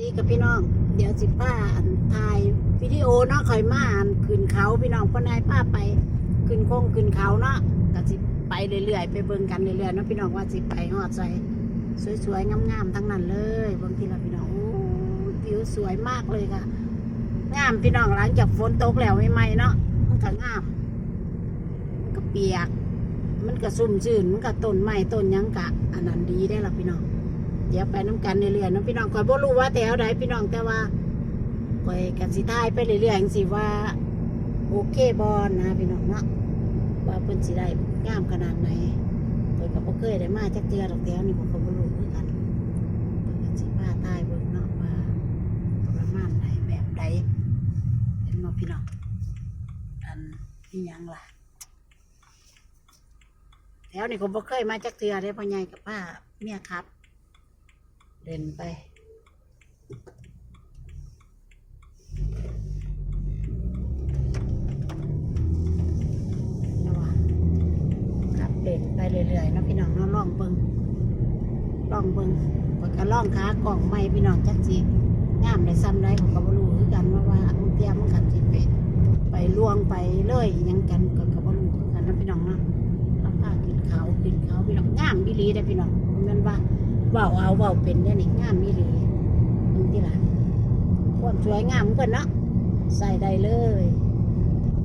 นี่กับพี่น้อง เดี๋ยวสิป้าอันถ่ายวิดีโอเนาะคอยมาอันขึ้นเขาพี่น้องคนนายป้าไปขึ้นโค้งขึ้นเขาเนาะก็สิไปเรื่อยๆไปเบิ่งกันเรื่อยๆเนาะพี่น้องว่าสิไปฮอดใสสวยๆงามๆทั้งนั้นเลยบางทีละพี่น้องโอ้ยวิวสวยมากเลยค่ะ งามพี่น้องหลังจากฝนตกแล้วใหม่ๆเนาะมันก็งามมันก็เปียก มันก็ซุ่มชื่นมันก็ต้นไม้ต้นยังกะอันนั้นดีได้ละพี่น้อง เดี๋ยวไปน้ำกันเรื่อยๆเนาะพี่น้องคอยบ่รู้ว่าแถวใดพี่น้องแต่ว่าคอยกันสิทายไปเรื่อยๆสิว่า โอเคบอลนะพี่น้องเนาะว่าเพิ่นสิได้งามขนาดไหนคอยก็บ่เคยได้มาจักเทื่อดอกแถวนี่ผมก็บ่รู้คือกันเพิ่นก็สิพาทายเบิ่งเนาะว่าประมาณไหนแบบใดเห็นบ่พี่น้องอันนี่ยังล่ะแถวนี้ผมบ่เคยมาจักเทื่อได้พ่อใหญ่กับป้าเมียครับ เดินไประวังครับเดินไปเรื่อยๆนะพี่น้องเนาะล่องเบิงล่องเบิงผมก็ล่องขากล่องไม้พี่น้องจักจีงามได้ซ้ำได้ผมก็บ่รู้คือกันว่าว่าบางเทียมันขับสิไปไปล่วงไปเลยอิหยังกันก็ก็บ่รู้คือกันนะพี่น้องเนาะรับผ้ากินเขาวกินเขาวพี่น้องงามอีหลีได้พี่น้องบ่แมันว่า เว้าเอาเว้าเป็นได้อนี่งามอีหลีเบิ่งที่ล่ะความสวยงามของเพิ่นเนาะใส่ได้เลย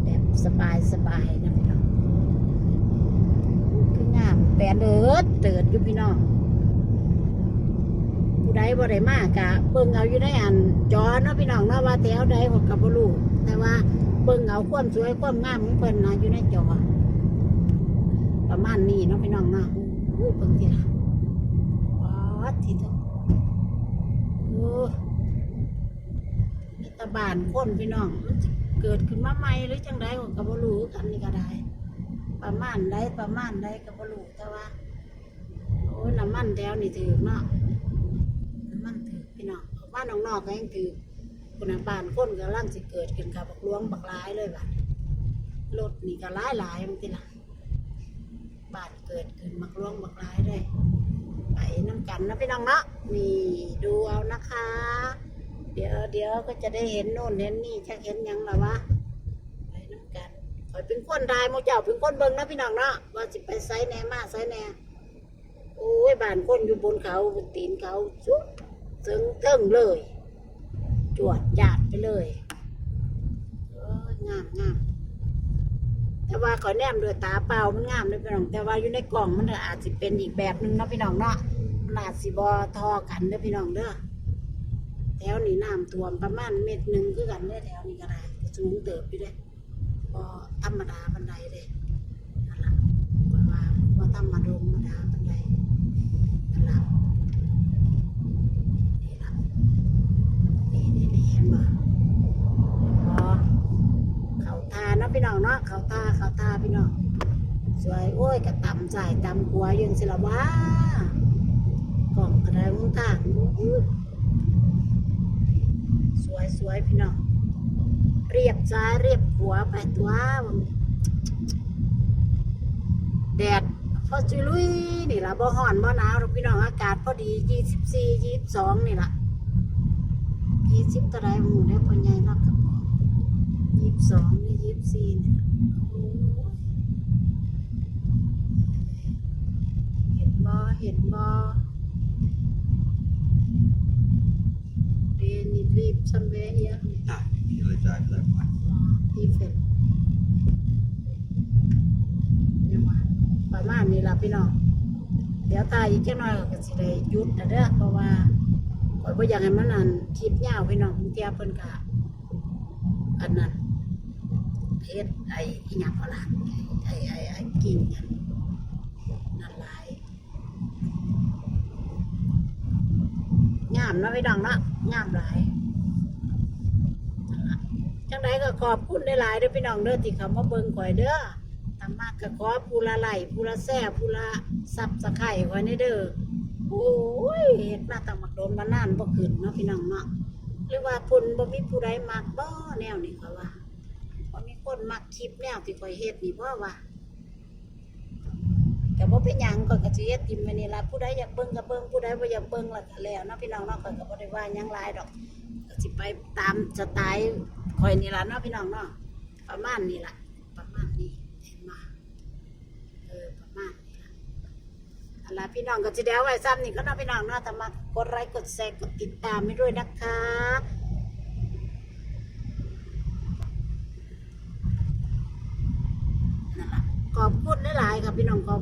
แบบสบายสบายนะพี่น้องคืองามแต่เดิดเติดอยู่พี่น้องผู้ใดบ่ได้มากกะเบิ่งเอาอยู่ในอันจอเนาะพี่น้องเนาะว่าแถวใดของกับบ่รู้แต่ว่าเบิ่งเอาความสวยความงามของเพิ่นนะอยู่ในจอประมาณนี้เนาะพี่น้องเนาะอู้เบิ่งทีละวั ดทีเถอะโอ้มีตะบานคนพี่น้องมันสิเกิดขึ้นมาใหม่หรือจังไดก็บ่รู้กันนี่ก็ได้ ประมาณใดประมาณใดก็บ่รู้แต่ว่าโอ้ยน้ำมันแถวนี่ถือเนาะน้ำมันถือพี่น้องบ้านนอกๆก็ยังถือคนน่ะบ้านคนก็ร่างสิเกิดขึ้นกับบักหลวงบักหลายเลยบัดรถนี่ก็หลายหลายบางทีล่ะบานเกิดขึ้นบักหลวงบักหลายเลย น้ำกันนะพี่น้องเนาะนี่ดูเอานะคะ เดี๋ยวเดี๋ยวก็จะได้เห็นโน่นเห็นนี่จะเห็นยังละวะไปน้ำกันคอยเป็นคนรายโมเจ้าเป็นคนเบิ่งนะพี่น้องเนาะว่าสิไปไซแน่มาไซแน่โอ้ยบ้านคนอยู่บนเขาบนตีนเขาสุดถึงเทิงเลย จวดจาดไปเลยงามงามแต่ว่าขอยแนมด้วยตาเปล่ามันงามเลยพี่น้อง แต่ว่าอยู่ในกล่องมันอาจจะเป็นอีกแบบหนึงเนาะพี่น้องเนาะ อาจสิบอทอกันเด้อพี่น้องเด้อแถวนี้น้ำท่วมประมาณเม็ดหนึ่งคือกันได้อแถวนี้ก็ได้สูงเติบอยู่ได้พอธรรมดาบันไดเลยนั่นละเพราะว่าพอธรรมดาธรรมดาบันไดนั่นละนี่ละนี่นี่นี่เห็นบ่พอเขาทาเนาะพี่น้องเนาะเขาทาเขาทาพี่น้องสวยโอ้ยกระตำใส่ตำกัวยังสิละว่า อะไดมุงทางสวยสวยพี่น้องเรียบซ้ายเรียบขวาไปตัวแดดพอจุลุยนี่ละบ่ฮ้อนบ่หนาวหรอกพี่น้องอากาศพอดียี่สิบสี่ยี่สิบสองนี่ละยี่สิบตะไดหมู่ได้พอใหญ่นักกับยี่สิบสองนี่ยี่สิบสี่นี่ล่ะโอ้ยเห็นบ่เห็นบ่ Beni lieb somewhere here Ja, hele tijd blijft maar. even เนี่ยว่าประมาณนี้ล่ะพี่น้อง เดี๋ยวตายอีกจักหน่อยก็สิได้หยุดนะเด้อเพราะว่าข้อยบ่อยากให้มันนั่นคลิปยาวพี่น้องเทียเพิ่นก็อันนั้นเฮ็ดไอ้อีหยังก็ล่ะไอ้ไอ้ไอ้กิ่งอันนั่นหลายงามเนาะพี่น้องเนาะงามหลาย จังไดก็ขอบคุณหลายๆเด้อพี่น้องเด้อที่เขามาเบิ่งข่อยเด้อทำมากก็ขอผู้ละไหลผู้ละแซ่ผู้ละซับสะไข่ไว้ในเด้อโอ้ยเฮ็ดมาตั้งมักโดนมานานบ่ขึ้นเนาะพี่น้องเนาะหรือว่าพุ่นบ่มีผู้ใดมักบ่แนวนี้ก็ว่าบ่มีคนมักคลิปแนวที่ข่อยเฮ็ดนี่บ่ว่าก็บ่เป็นหยังก็ก็สิเฮ็ดติมไว้นี่ล่ะผู้ใดอยากเบิ่งก็เบิ่งผู้ใดบ่อยากเบิ่งล้วก็แล้วเนาะพี่น้องเนาะข้อยก็บ่ได้ว่าหยังหลายดอกก็สิไปตามสไตล์ ข่อยนี่ล่ะเนาะพี่น้องเนาะประมาณนี้ล่ะ ประมาณนี้เห็นมาเออประมาณนี้ล่ะเอาล่ะพี่น้องก็สิเดี๋ยวไว้ซ้ำนี่ก็เนาะพี่น้องเนาะแต่มากดไลค์กดแชร์กดติดตามให้ด้วยนะคะนั่นล่ะขอบคุณหลายๆค่ะพี่น้องขอบ